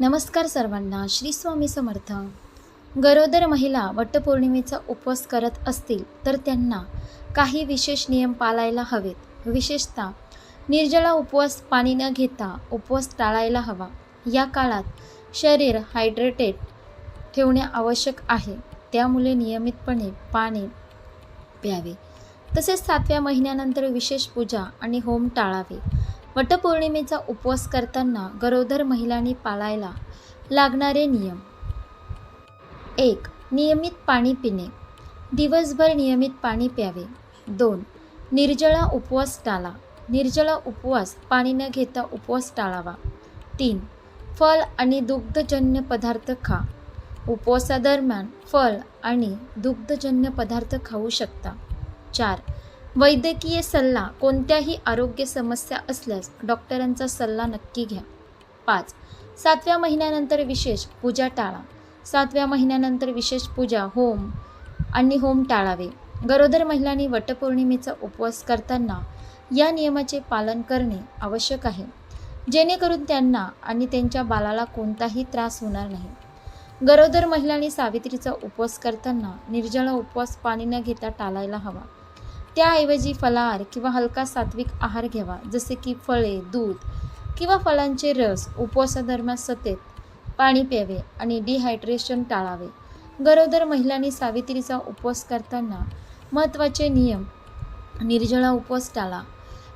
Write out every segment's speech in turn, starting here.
नमस्कार सर्वांना श्री स्वामी समर्थ. गरोदर महिला वटपौर्णिमेचा उपवास करत असतील तर त्यांना काही विशेष नियम पाळायला हवेत. विशेषतः निर्जला उपवास पाणी न घेता उपवास टाळायला हवा. या काळात शरीर हायड्रेटेड ठेवणे आवश्यक आहे. त्यामुळे नियमितपणे पाणी प्यावे. तसेच सातव्या महिन्यानंतर विशेष पूजा आणि होम टाळावे. वटपौर्णिमेचा उपवास करताना गरोदर महिलांनी पाळायला लागणारे नियम. एक नियमित पाणी पिणे. दिवसभर नियमित पाणी प्यावे. दोन निर्जळा उपवास टाळा. निर्जळा उपवास पाणी न घेता उपवास टाळावा. तीन फळ आणि दुग्धजन्य पदार्थ खा. उपवासादरम्यान फळ आणि दुग्धजन्य पदार्थ खाऊ शकता. चार वैद्यकीय सल्ला कोणत्याही आरोग्य समस्या असल्यास डॉक्टरांचा सल्ला नक्की घ्या. पाच सातव्या महिन्यानंतर विशेष पूजा टाळा. सातव्या महिन्यानंतर विशेष पूजा होम आणि होम टाळावे. गरोदर महिलांनी वटपौर्णिमेचा उपवास करताना या नियमाचे पालन करणे आवश्यक आहे. जेणेकरून त्यांना आणि त्यांच्या बालाला कोणताही त्रास होणार नाही. गरोदर महिलांनी सावित्रीचा उपवास करताना निर्जळा उपवास पाणी न घेता टाळायला हवा. त्याऐवजी फलाहार किंवा हलका सात्विक आहार घ्यावा. जसे की फळे दूध किंवा फळांचे रस उपवासादरम्यान सतत पाणी प्यावे आणि डिहायड्रेशन टाळावे. गरोदर महिलांनी सावित्रीचा उपवास करताना महत्त्वाचे नियम निर्जला उपवास टाळा.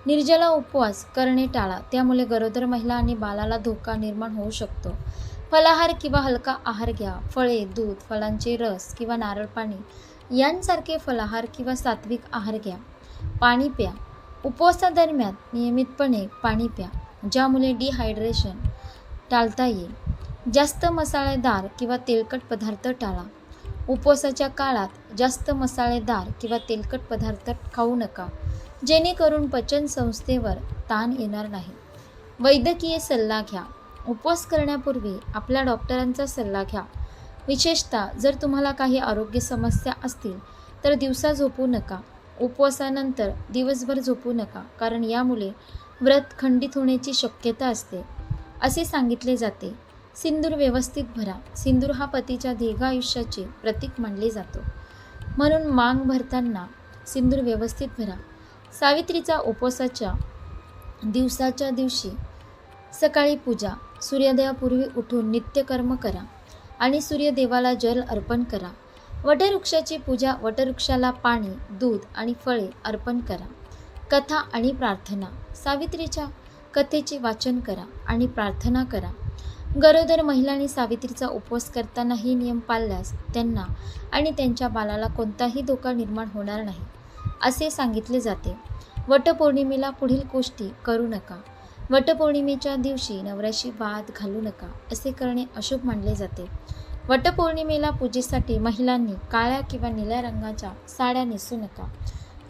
निर्जला उपवास करणे टाळा. त्यामुळे गरोदर महिला आणि बालाला धोका निर्माण होऊ शकतो. फलाहार किंवा हलका आहार घ्या. फळे दूध फळांचे रस किंवा नारळ पाणी यांसारखे फलाहार किंवा सात्विक आहार घ्या. पाणी प्या. उपवासादरम्यान नियमितपणे पाणी प्या ज्यामुळे डिहायड्रेशन टाळता येईल. जास्त मसालेदार किंवा तेलकट पदार्थ टाळा. उपवासाच्या काळात जास्त मसालेदार किंवा तेलकट पदार्थ खाऊ नका जेणेकरून पचन संस्थेवर ताण येणार नाही. वैद्यकीय सल्ला घ्या. उपवास करण्यापूर्वी आपल्या डॉक्टरांचा सल्ला घ्या. विशेषतः जर तुम्हाला काही आरोग्य समस्या असतील तर दिवसा झोपू नका. उपवासानंतर दिवसभर झोपू नका कारण यामुळे व्रत खंडित होण्याची शक्यता असते. असे सांगितले जाते. सिंदूर व्यवस्थित भरा. सिंदूर हा पतीच्या दीर्घ आयुष्याचे प्रतीक मानले जातो. म्हणून मांग भरताना सिंदूर व्यवस्थित भरा. सावित्रीचा उपवासाच्या दिवसाच्या दिवशी सकाळी पूजा. सूर्योदयापूर्वी उठून नित्यकर्म करा. आणि सूर्यदेवाला जल अर्पण करा. वटवृक्षाची पूजा वटवृक्षाला पाणी दूध आणि फळे अर्पण करा. कथा आणि प्रार्थना. सावित्रीच्या कथेचे वाचन करा आणि प्रार्थना करा. गरोदर महिलांनी सावित्रीचा उपवास करताना हे नियम पाळल्यास त्यांना आणि त्यांच्या बालाला कोणताही धोका निर्माण होणार नाही असे सांगितले जाते. वटपौर्णिमेला पुढील गोष्टी करू नका. वटपौर्णिमेच्या दिवशी नवऱ्याशी वाद घालू नका असे करणे अशुभ मानले जाते. वटपौर्णिमेला पूजेसाठी महिलांनी काळ्या किंवा निळ्या रंगाच्या साड्या नेसू नका.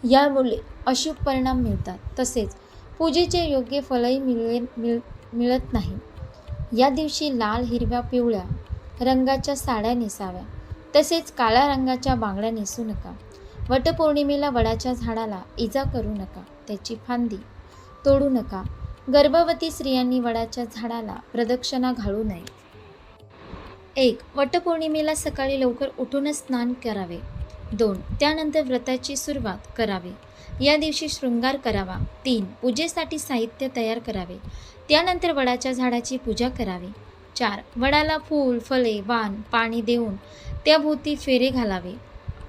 यामुळे अशुभ परिणाम मिळतात. तसेच पूजेचे योग्य फलही मिळेल मिळ मिळत नाही. या दिवशी लाल हिरव्या पिवळ्या रंगाच्या साड्या नेसाव्या. तसेच काळ्या रंगाच्या बांगड्या नेसू नका. वटपौर्णिमेला वडाच्या झाडाला इजा करू नका. त्याची फांदी तोडू नका. गर्भवती स्त्रियांनी वडाच्या झाडाला प्रदक्षिणा घालू नये. एक वटपौर्णिमेला सकाळी लवकर उठूनच स्नान करावे. दोन त्यानंतर व्रताची सुरुवात करावी. या दिवशी शृंगार करावा. तीन पूजेसाठी साहित्य तयार करावे. त्यानंतर वडाच्या झाडाची पूजा करावी. चार वडाला फूल फले वाण पाणी देऊन त्याभोवती फेरे घालावे.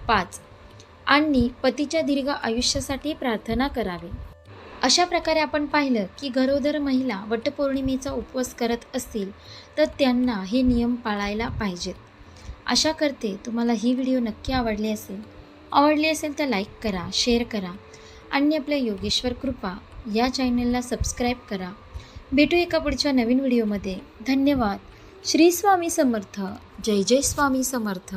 पाच आणि पतीच्या दीर्घ आयुष्यासाठी प्रार्थना करावी. अशा प्रकारे आपण पाहिलं की गरोदर महिला वटपौर्णिमेचा उपवास करत असतील तर त्यांना हे नियम पाळायला पाहिजेत. आशा करते तुम्हाला ही व्हिडिओ नक्की आवडली असेल. आवडली असेल तर लाईक करा शेअर करा आणि आपल्या योगेश्वर कृपा या चॅनलला सबस्क्राईब करा. भेटू एका पुढच्या नवीन व्हिडिओमध्ये. धन्यवाद. श्री स्वामी समर्थ. जय जय स्वामी समर्थ.